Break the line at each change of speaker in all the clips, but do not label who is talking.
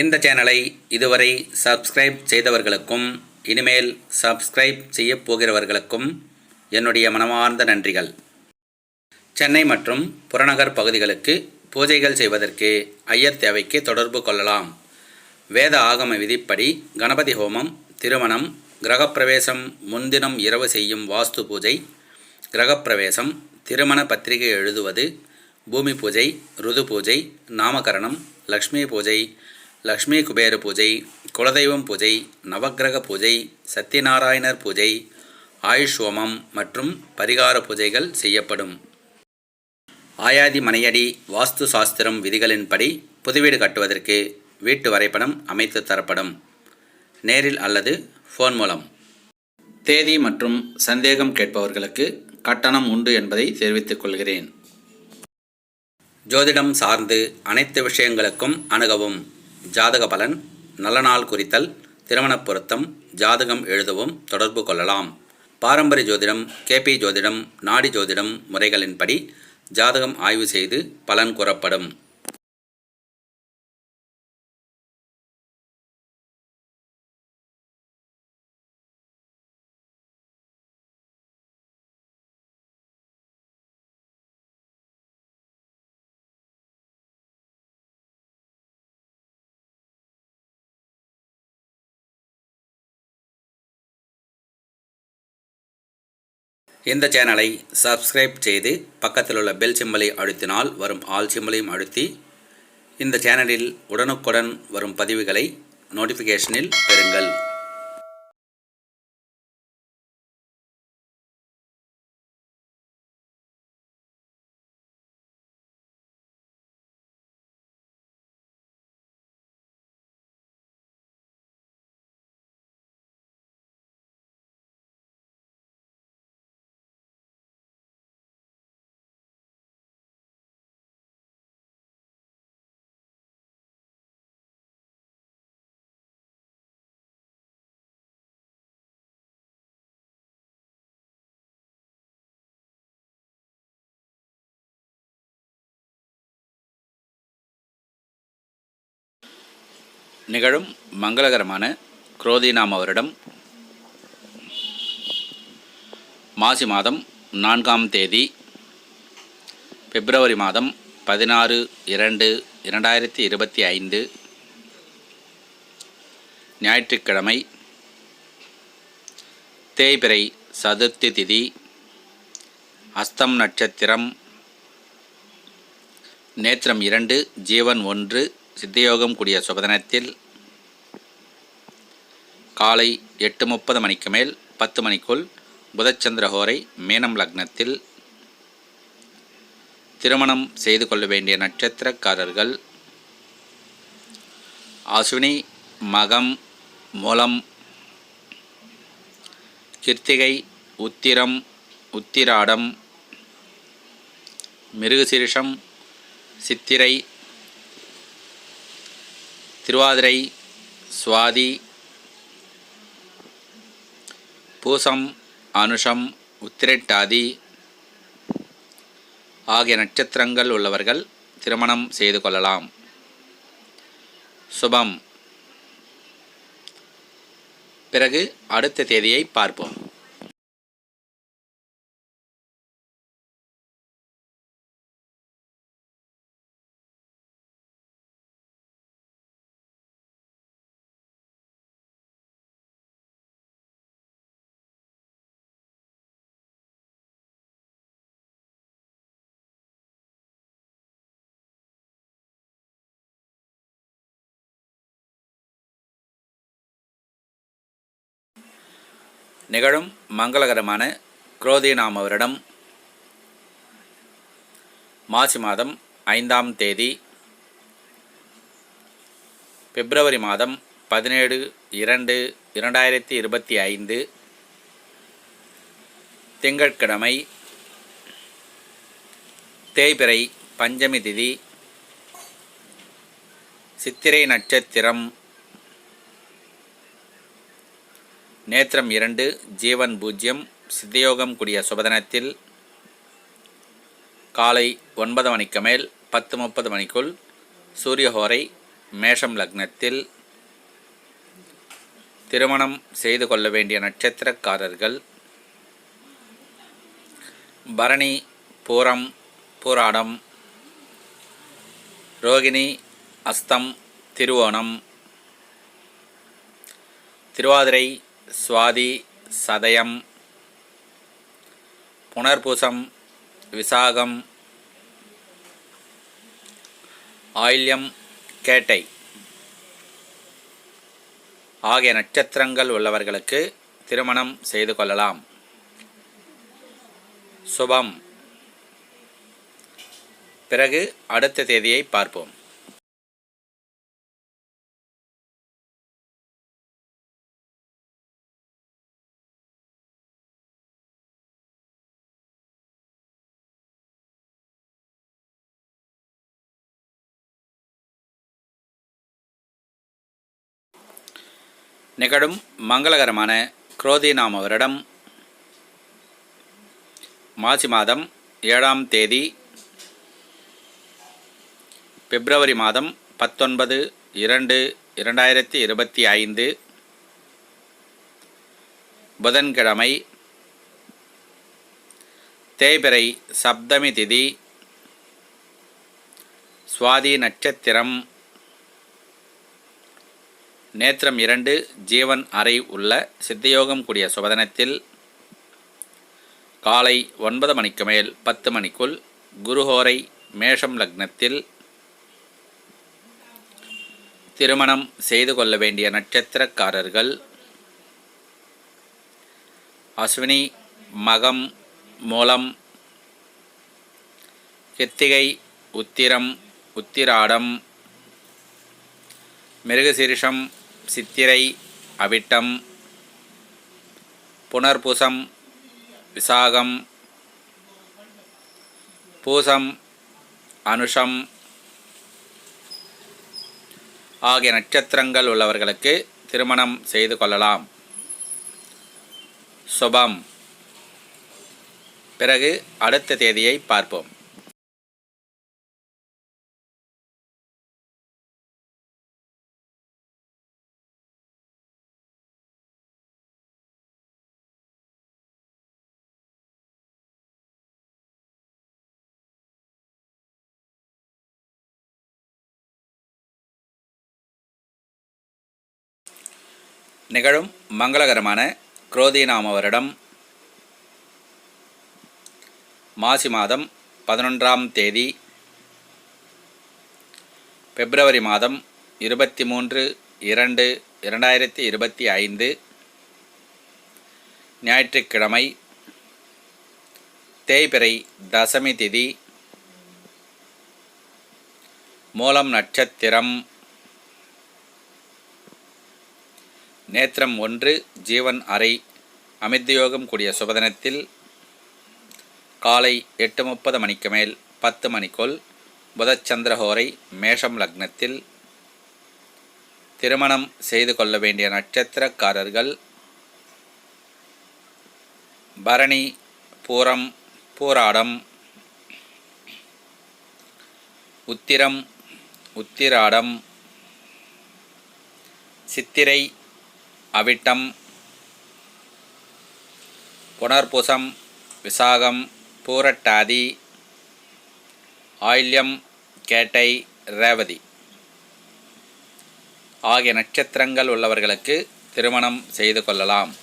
இந்த சேனலை இதுவரை சப்ஸ்கிரைப் செய்தவர்களுக்கும் இனிமேல் சப்ஸ்கிரைப் செய்யப் போகிறவர்களுக்கும் என்னுடைய மனமார்ந்த நன்றிகள். சென்னை மற்றும் புறநகர் பகுதிகளுக்கு பூஜைகள் செய்வதற்கு ஐயர் தேவைக்கு தொடர்பு கொள்ளலாம். வேத ஆகம விதிப்படி கணபதி ஹோமம் திருமணம் கிரகப்பிரவேசம் முன்தினம் இரவு செய்யும் வாஸ்து பூஜை கிரகப்பிரவேசம் திருமண பத்திரிகை எழுதுவது பூமி பூஜை ருது பூஜை நாமகரணம் லக்ஷ்மி பூஜை லக்ஷ்மி குபேர பூஜை குலதெய்வம் பூஜை நவக்கிரக பூஜை சத்யநாராயணர் பூஜை ஆயுஷ் ஹோமம் மற்றும் பரிகார பூஜைகள் செய்யப்படும். ஆயாதி மனையடி வாஸ்து சாஸ்திரம் விதிகளின்படி புதுவீடு கட்டுவதற்கு வீட்டு வரைபடம் அமைத்து தரப்படும். நேரில் அல்லது ஃபோன் மூலம். தேதி மற்றும் சந்தேகம் கேட்பவர்களுக்கு கட்டணம் உண்டு என்பதை தெரிவித்துக் கொள்கிறேன். ஜோதிடம் சார்ந்து அனைத்து விஷயங்களுக்கும் அணுகவும். ஜாதக பலன் நல்ல நாள் குறித்தல் திருமணப் பொருத்தம் ஜாதகம் எழுதவும் தொடர்பு கொள்ளலாம். பாரம்பரிய ஜோதிடம் கேபி ஜோதிடம் நாடி ஜோதிடம் முறைகளின்படி ஜாதகம் ஆய்வு செய்து பலன் கூறப்படும். இந்த சேனலை சப்ஸ்கிரைப் செய்து பக்கத்தில் உள்ள பெல் சிம்பலை அழுத்தினால் வரும் ஆல் சிம்பலையும் அழுத்தி இந்த சேனலில் உடனுக்குடன் வரும் பதிவுகளை நோட்டிஃபிகேஷனில் பெறுங்கள். நிகழும் மங்களகரமான குரோதிநாம வருடம் மாசி மாதம் நான்காம் தேதி பிப்ரவரி மாதம் பதினாறு இரண்டு இரண்டாயிரத்தி இருபத்தி ஐந்து ஞாயிற்றுக்கிழமை தேய்பிறை சதுர்த்தி திதி அஸ்தம் நட்சத்திரம் நேத்திரம் இரண்டு ஜீவன் ஒன்று சித்தயோகம் கூடிய சுபதினத்தில் காலை எட்டு முப்பது மணிக்கு மேல் பத்து மணிக்குள் புதச்சந்திரஹோரை மீனம் லக்னத்தில் திருமணம் செய்து கொள்ள வேண்டிய நட்சத்திரக்காரர்கள் அஸ்வினி மகம் மூலம் கிருத்திகை உத்திரம் உத்திராடம் மிருகசீரிஷம் சித்திரை திருவாதிரை சுவாதி பூசம் அனுஷம் உத்திரட்டாதி ஆகிய நட்சத்திரங்கள் உள்ளவர்கள் திருமணம் செய்து கொள்ளலாம். சுபம். பிறகு அடுத்த தேதியை பார்ப்போம். நிகழும் மங்களகரமான குரோதிநாம வருடம் மாசி மாதம் ஐந்தாம் தேதி பிப்ரவரி மாதம் பதினேழு இரண்டு இரண்டாயிரத்தி இருபத்தி ஐந்து திங்கட்கிழமை தேய்பிறை பஞ்சமி திதி சித்திரை நட்சத்திரம் நேத்திரம் இரண்டு ஜீவன் பூஜ்யம் சித்தயோகம் கூடிய சுபதனத்தில் காலை ஒன்பது மணிக்கு மேல் பத்து முப்பது மணிக்குள் சூரியஹோரை மேஷம் லக்னத்தில் திருமணம் செய்து கொள்ள வேண்டிய நட்சத்திரக்காரர்கள் பரணி பூரம் பூராடம் ரோகிணி அஸ்தம் திருவோணம் திருவாதிரை சுவாதி சதயம் புனர்பூசம் விசாகம் ஆயில்யம் கேட்டை ஆகிய நட்சத்திரங்கள் உள்ளவர்களுக்கு திருமணம் செய்து கொள்ளலாம். சுபம். பிறகு அடுத்த தேதியை பார்ப்போம். நிகழும் மங்களகரமான குரோதி நாம வருடம் மாசி மாதம் ஏழாம் தேதி பிப்ரவரி மாதம் பத்தொன்பது இரண்டு இரண்டாயிரத்தி இருபத்தி ஐந்து புதன்கிழமை தேய்பிறை சப்தமி திதி சுவாதி நட்சத்திரம் நேத்திரம் இரண்டு ஜீவன் அறை உள்ள சித்தயோகம் கூடிய சுபதனத்தில் காலை ஒன்பது மணிக்கு மேல் பத்து மணிக்குள் குருஹோரை மேஷம் லக்னத்தில் திருமணம் செய்து கொள்ள வேண்டிய நட்சத்திரக்காரர்கள் அஸ்வினி மகம் மூலம் கித்திகை உத்திரம் உத்திராடம் மிருகசீரிஷம் சித்திரை அவிட்டம் புனர்பூசம் விசாகம் பூசம் அனுஷம் ஆகிய நட்சத்திரங்கள் உள்ளவர்களுக்கு திருமணம் செய்து கொள்ளலாம். சுபம். பிறகு அடுத்த தேதியை பார்ப்போம். நிகழும் மங்களகரமான குரோதி நாம வருடம். மாசி மாதம் பதினொன்றாம் தேதி. பிப்ரவரி மாதம் இருபத்தி மூன்று இரண்டு இரண்டாயிரத்தி இருபத்தி ஐந்து. ஞாயிற்றுக்கிழமை தேய்பிறை தசமி திதி. மூலம் நட்சத்திரம். நேத்திரம் ஒன்று ஜீவன் அறை அமிர்தயோகம் கூடிய சுபதனத்தில் காலை எட்டு முப்பது மணிக்கு மேல் பத்து மணிக்குள் புதச்சந்திரஹோரை மேஷம் லக்னத்தில் திருமணம் செய்து கொள்ள வேண்டிய நட்சத்திரக்காரர்கள் பரணி பூரம் பூராடம் உத்திரம் உத்திராடம் சித்திரை அவிட்டம் புனர்புசம் விசாகம் பூரட்டாதி ஆயில்யம் கேட்டை ரேவதி. ஆகிய நட்சத்திரங்கள் உள்ளவர்களுக்கு திருமணம் செய்து கொள்ளலாம்.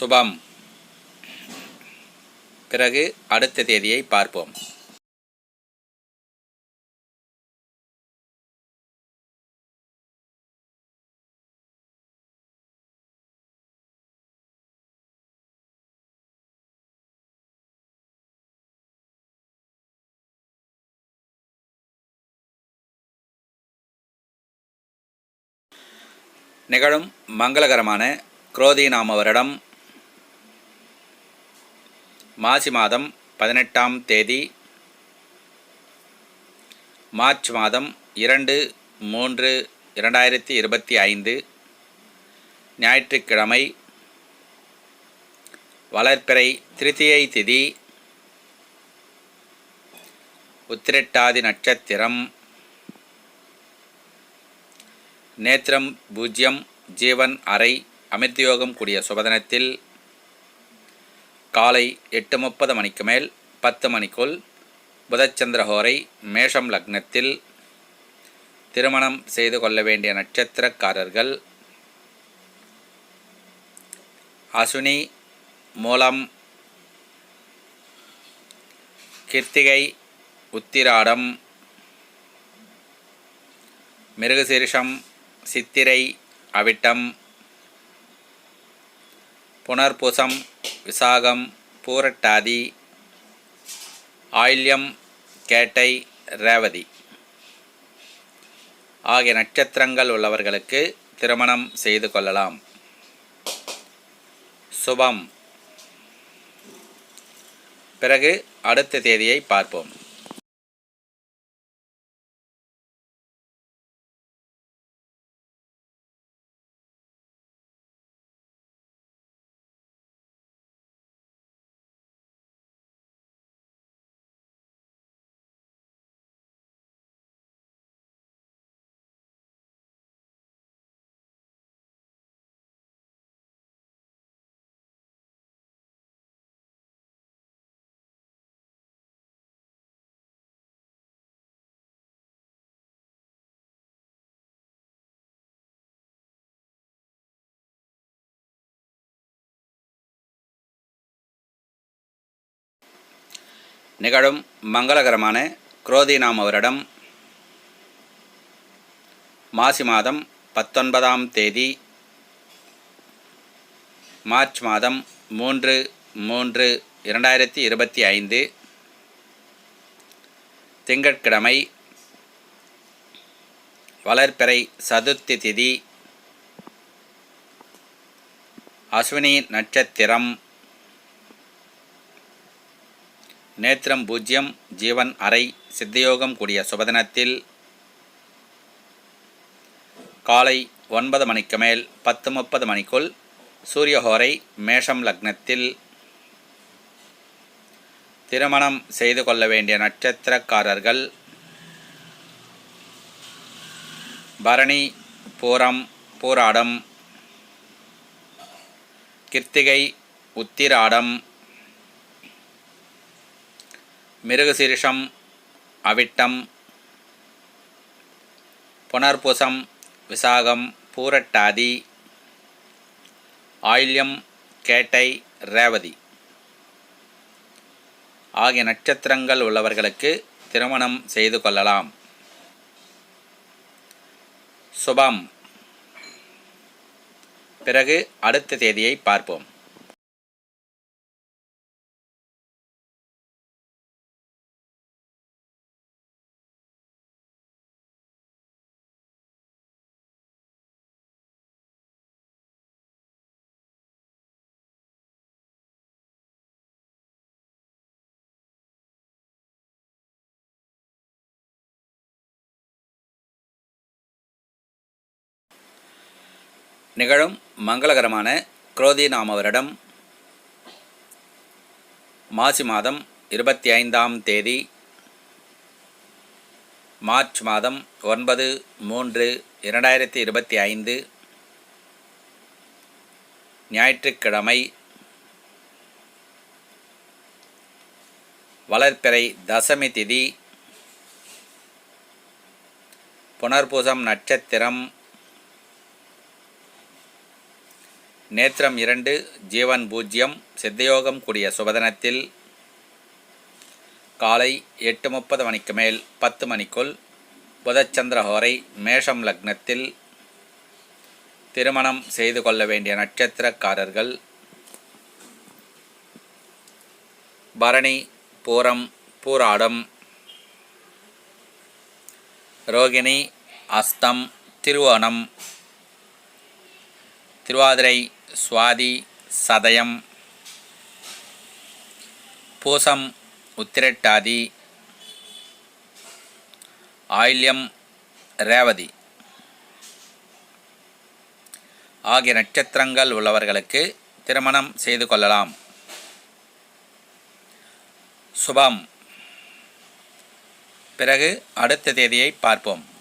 சுபம். பிறகு அடுத்த தேதியை பார்ப்போம். நிகழும் மங்களகரமான குரோதி நாம வருடம். மாசி மாதம் பதினெட்டாம் தேதி. மார்ச் மாதம் இரண்டு மூன்று இரண்டாயிரத்தி இருபத்தி ஐந்து. ஞாயிற்றுக்கிழமை. வளர்ப்பிறை திருத்தியை திதி. உத்திரட்டாதி நட்சத்திரம். நேத்திரம் பூஜ்யம் ஜீவன் அறை அமிர்தயோகம் கூடிய சுபதனத்தில் காலை எட்டு முப்பது மணிக்கு மேல் பத்து மணிக்குள் புதச்சந்திரஹோரை மேஷம் லக்னத்தில் திருமணம் செய்து கொள்ள வேண்டிய நட்சத்திரக்காரர்கள் அசுனி மூலம் கிருத்திகை உத்திராடம் மிருகசீரிஷம் சித்திரை அவிட்டம் புனர்பூசம் விசாகம் பூரட்டாதி ஆயில்யம் கேட்டை ரேவதி. ஆகிய நட்சத்திரங்கள் உள்ளவர்களுக்கு திருமணம் செய்து கொள்ளலாம். சுபம். பிறகு அடுத்த தேதியை பார்ப்போம். நிகழும் மங்களகரமான குரோதி நாம வருடம் மாசி மாதம் பத்தொன்பதாம் தேதி மார்ச் மாதம் மூன்று மூன்று இரண்டாயிரத்தி இருபத்தி ஐந்து திங்கட்கிழமை வளர்ப்பிறை சதுர்த்தி திதி அஸ்வினி நட்சத்திரம் நேத்திரம் பூஜ்யம் ஜீவன் அறை சித்தயோகம் கூடிய சுபதினத்தில் காலை ஒன்பது மணிக்கு மேல் பத்து முப்பது மணிக்குள் சூரியஹோரை மேஷம் லக்னத்தில் திருமணம் செய்து கொள்ள வேண்டிய நட்சத்திரக்காரர்கள் பரணி பூரம் பூராடம் கிருத்திகை உத்திராடம் மிருகசீரிஷம் அவிட்டம் புனர்பூசம் விசாகம் பூரட்டாதி ஆயில்யம் கேட்டை ரேவதி. ஆகிய நட்சத்திரங்கள் உள்ளவர்களுக்கு திருமணம் செய்து கொள்ளலாம். சுபம். பிறகு அடுத்த தேதியை பார்ப்போம். நிகழும் மங்களகரமான குரோதி நாம வருடம் மாசி மாதம் இருபத்தி ஐந்தாம் தேதி மார்ச் மாதம் ஒன்பது மூன்று இரண்டாயிரத்தி இருபத்தி ஐந்து ஞாயிற்றுக்கிழமை வளர்ப்பிறை தசமி திதி புனர்பூசம் நட்சத்திரம் நேத்திரம் இரண்டு ஜீவன் பூஜ்யம் சித்தயோகம் கூடிய சுபதனத்தில் காலை எட்டு முப்பது மணிக்கு மேல் பத்து மணிக்குள் புதச்சந்திரஹோரை மேஷம் லக்னத்தில் திருமணம் செய்து கொள்ள வேண்டிய நட்சத்திரக்காரர்கள் பரணி பூரம் பூராடம் ரோகிணி அஸ்தம் திருவோணம் திருவாதிரை சுவாதி சதயம் பூசம் உத்திரட்டாதி ஆயில்யம் ரேவதி. ஆகிய நட்சத்திரங்கள் உள்ளவர்களுக்கு திருமணம் செய்து கொள்ளலாம். சுபம். பிறகு அடுத்த தேதியை பார்ப்போம்.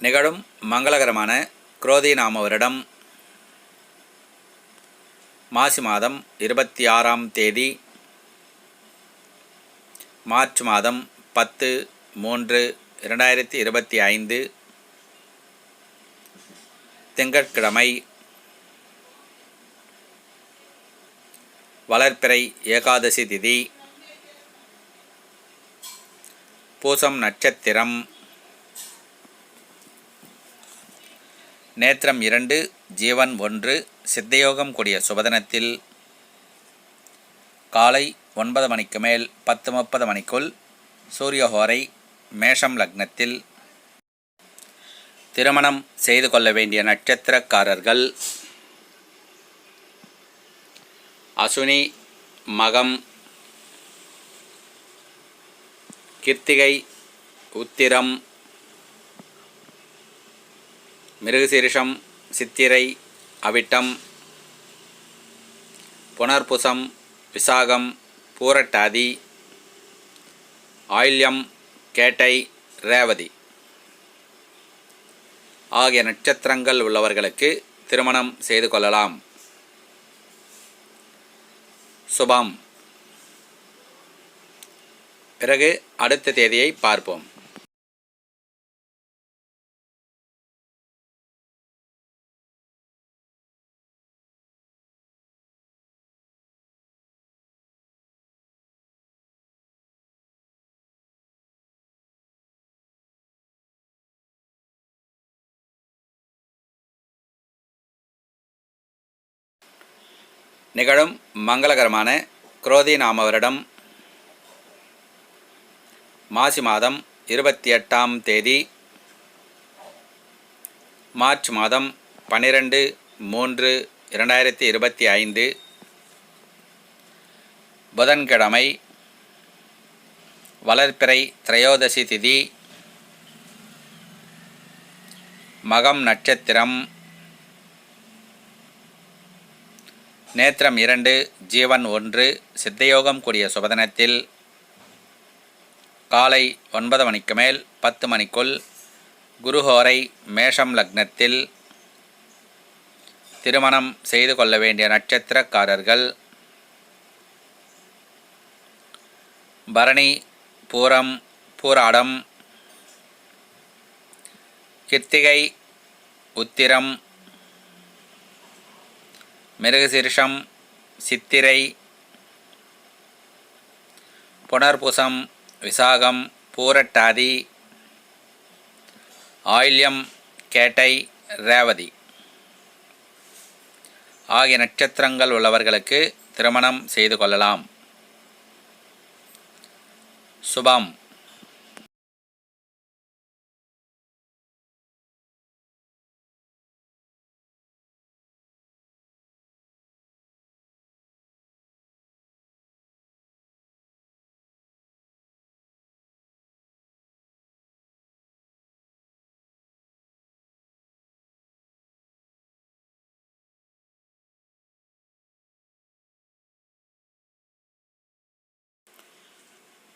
நிகழும் மங்களகரமான குரோதி நாம வருடம். மாசி மாதம் இருபத்தி ஆறாம் தேதி. மார்ச் மாதம் பத்து மூன்று இரண்டாயிரத்தி இருபத்தி ஐந்து. திங்கட்கிழமை. வளர்ப்பிறை ஏகாதசி திதி. பூசம் நட்சத்திரம். நேத்திரம் இரண்டு ஜீவன் ஒன்று சித்தயோகம் கூடிய சுபதனத்தில் காலை ஒன்பது மணிக்கு மேல் பத்து முப்பது மணிக்குள் சூரியஹோரை மேஷம் லக்னத்தில் திருமணம் செய்து கொள்ள வேண்டிய நட்சத்திரக்காரர்கள் அசுனி மகம் கிருத்திகை உத்திரம் மிருகசீரிஷம் சித்திரை அவிட்டம் புனர்புசம் விசாகம் பூரட்டாதி ஆயில்யம் கேட்டை ரேவதி. ஆகிய நட்சத்திரங்கள் உள்ளவர்களுக்கு திருமணம் செய்து கொள்ளலாம். சுபம். பிறகு அடுத்த தேதியை பார்ப்போம். நிகழும் மங்களகரமான குரோதி நாம வருடம் மாசி மாதம் இருபத்தி எட்டாம் தேதி மார்ச் மாதம் பன்னிரெண்டு மூன்று இரண்டாயிரத்தி இருபத்தி ஐந்து புதன்கிழமை வளர்ப்பிறை திரையோதசி திதி மகம் நட்சத்திரம் நேத்திரம் இரண்டு ஜீவன் ஒன்று சித்தயோகம் கூடிய சுபதனத்தில் காலை ஒன்பது மணிக்கு மேல் பத்து மணிக்குள் குருஹோரை மேஷம் லக்னத்தில் திருமணம் செய்து கொள்ள வேண்டிய நட்சத்திரக்காரர்கள் பரணி பூரம் பூராடம் கிருத்திகை உத்திரம் மிருகசீர்ஷம் சித்திரை புனர்புசம் விசாகம் பூரட்டாதி ஆயில்யம் கேட்டை ரேவதி. ஆகிய நட்சத்திரங்கள் உள்ளவர்களுக்கு திருமணம் செய்து கொள்ளலாம். சுபம்.